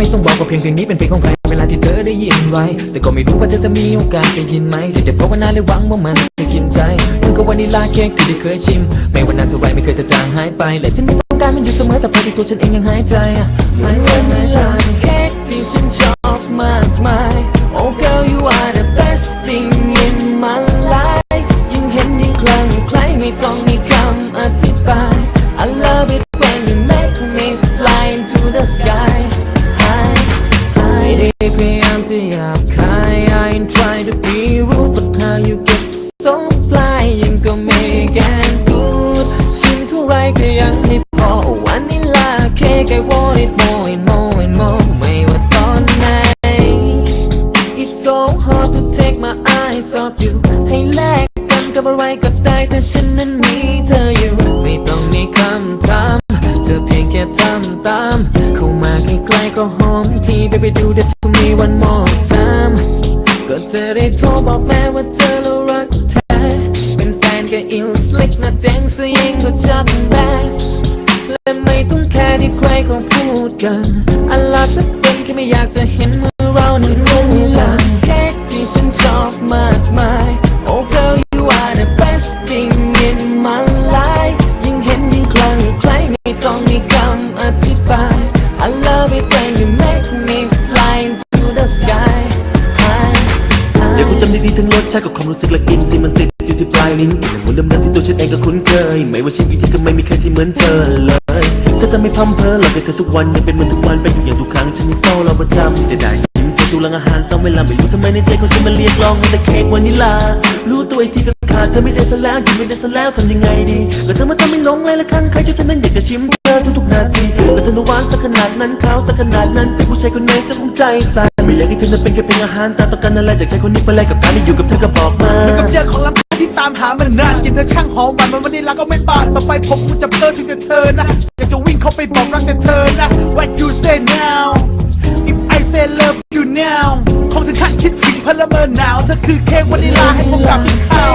ไม่ต้องบอกว่าเพลงเพลงนี้เป็นเพลงของใครเวลาที่เธอได้ยินไว้ แต่ก็ไม่รู้ว่าเธอจะมีโอกาสได้ยินไหมแต่เดี๋ยวภาวนาและหวังว่ามันจะกินใจเหมันก็วานิลาเค้กที่ได้เคยชิม ไม่ว่านานเท่าไรไม่เคยจะจางหายไปและฉันต้องการมันอยู่เสมอแต่พอที่ตัวฉันเองยังหายใจเหมือนวานิลาเค้กที่ฉันชอบมากมาย Oh girl you are the best thing in my life ยิ่งเห็นยิ่งคลั่งคล้ไม่ต้อง ain't try to be rude but how you get so fly ยังก็ไม่แกนกูดชิมเท่าไรก็ยังไม่พอวันนี้ลาเค้ก I want it more and more and more ไม่ว่าตอนไหน It's so hard to take my eyes off you ให้แลกกันกับอะไรก็ได้แต่ฉันนั้นมี ก็จะได้โทรบอกแม่ว่าเธอแล้วรักแท้เป็นแฟนกับอิลสลิกนะเจ๋งซะยิ่งกว่าจัดแบสและไม่ต้องแค่ที่ใครเขาพูดกันอันลาจะเป็นแค่ไม่อยากจะเห็นเมื่อเรานั้นคงเวล ดี๋ยวคุณจำได้ดีทั้งรสชาติกับความรู้สึกและกลิ่นที่มันติดอยู่ที่ปลายลิ้นกลิ่นเหมือนเดิมๆที่ตัวฉันเองก็คุ้นเคย ไม่ว่าชีวิตที่ก็ไม่มีใครที่เหมือนเธอเลยถ้าเธอไม่พัมเพอเราไปเธอทุกวันยังเป็นเหมือนทุกวันไปอยู่อย่างทุกครั้งฉันไม่เศร้าเราประจำจะได้ยิ้มเธอดูหลังอาหารซ้ำเวลาไม่รู้ทำไมในใจของฉันมันเรียกร้องแต่เค้กวานิลา รู้ตัวอีกทีก็ขาดเธอไม่ได้ซะแล้วอยู่ไม่ได้ซะแล้วทำยังไงดีก็เธอมาทำให้หลงไหลละครั้งใครที่ฉันนั้นอยากจะชิมเธอทุกๆนาทีก็เธอน่ะหวานสักขนาดนั้นขาวสักขนาดนั้นเป็นผู้ชายคนไหนก็ต้องใจสั่น ไม่อยากให้เธอนั้นเป็นแค่เพียงอาหารตาต้องการอะไรจากชายคนนี้ไปแลกกับการที่อยู่กับเธอก็บอกมาเหมือนกับเจอของล้ำค่าที่ตามหามันานกินเธอช่างหอมหวานมันวันนี้ลาก็ไม่ปาดต่อไปผมคงจะเพ้อถึงแต่เธอนะอยากจะวิ่งเข้าไปบอกรักแต่เธอนะ What you say now If I say love you now คงจะขัดคิดถึงพลเมอหนาวเธอคือเค้กวานิลาให้ผมกลับกินข้าว